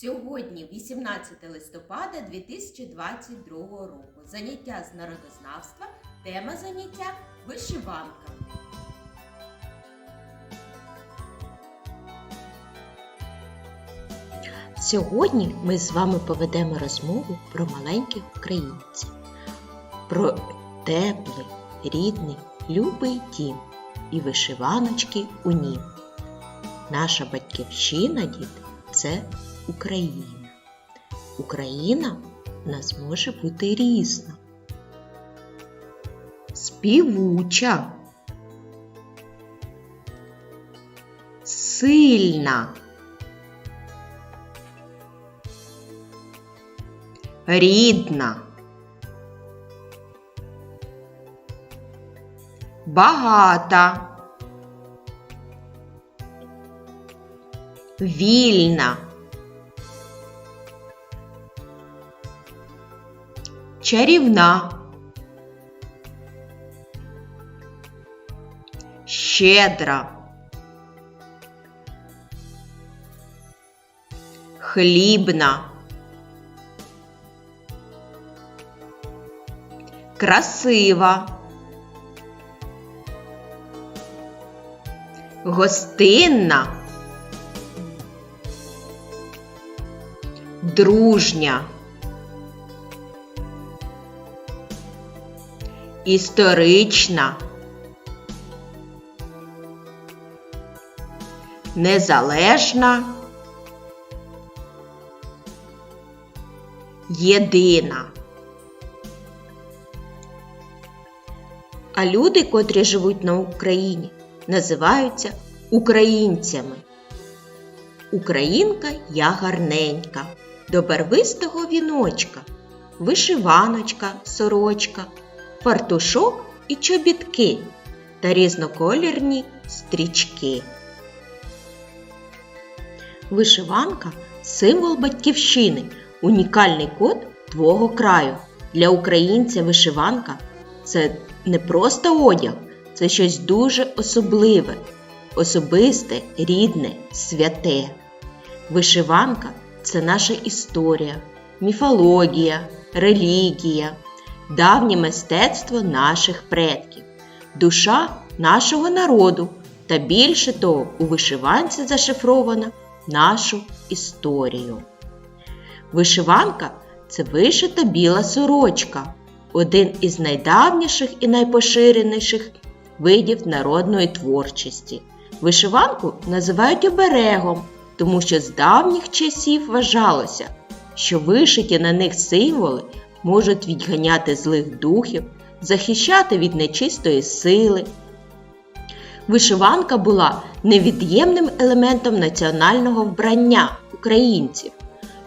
Сьогодні 18 листопада 2022 року. Заняття з народознавства. Тема заняття вишиванка. Сьогодні ми з вами поведемо розмову про маленьких українців, про теплий, рідний, любий дім і вишиваночки у нім. Наша батьківщина, діти, це Україна. Україна в нас може бути різна. Співуча, сильна. рідна, багата, вільна, чарівна, щедра. Хлібна. красива, гостинна, дружня, історична, незалежна, єдина. А люди, котрі живуть на Україні, називаються українцями. Українка я гарненька, до барвистого віночка, вишиваночка, сорочка, фартушок і чобітки та різноколірні стрічки. Вишиванка символ батьківщини, унікальний код твого краю. Для українця вишиванка це не просто одяг, це щось дуже особливе, особисте, рідне, святе. Вишиванка це наша історія, міфологія, релігія, давнє мистецтво наших предків, душа нашого народу та більше того, у вишиванці зашифровано нашу історію. Вишиванка це вишита біла сорочка один із найдавніших і найпоширеніших видів народної творчості. Вишиванку називають оберегом, тому що з давніх часів вважалося, що вишиті на них символи можуть відганяти злих духів, захищати від нечистої сили. Вишиванка була невід'ємним елементом національного вбрання українців.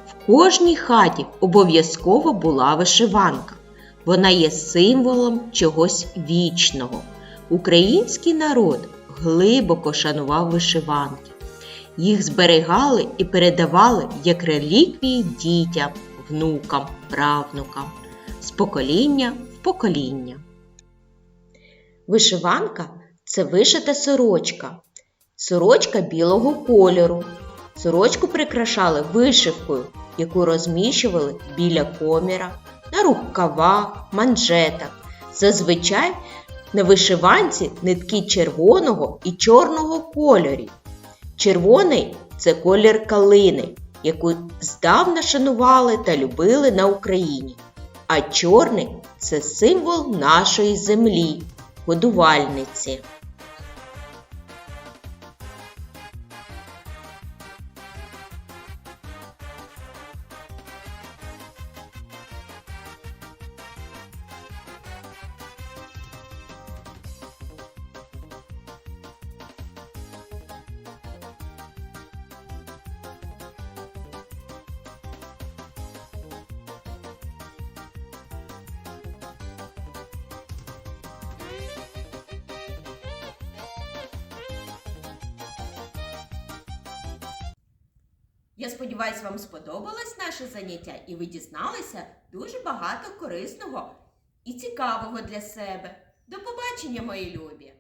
В кожній хаті обов'язково була вишиванка. Вона є символом чогось вічного. Український народ глибоко шанував вишиванки. Їх зберігали і передавали як реліквії дітям, внукам, правнукам з покоління в покоління. Вишиванка це вишита сорочка. Сорочка білого кольору. Сорочку прикрашали вишивкою, яку розміщували біля коміра на рукавах, манжетах. Зазвичай на вишиванці нитки червоного і чорного кольорів. Червоний це колір калини, яку здавна шанували та любили на Україні. А чорний це символ нашої землі, годувальниці. Я сподіваюся, вам сподобалось наше заняття і ви дізналися дуже багато корисного і цікавого для себе. До побачення, мої любі!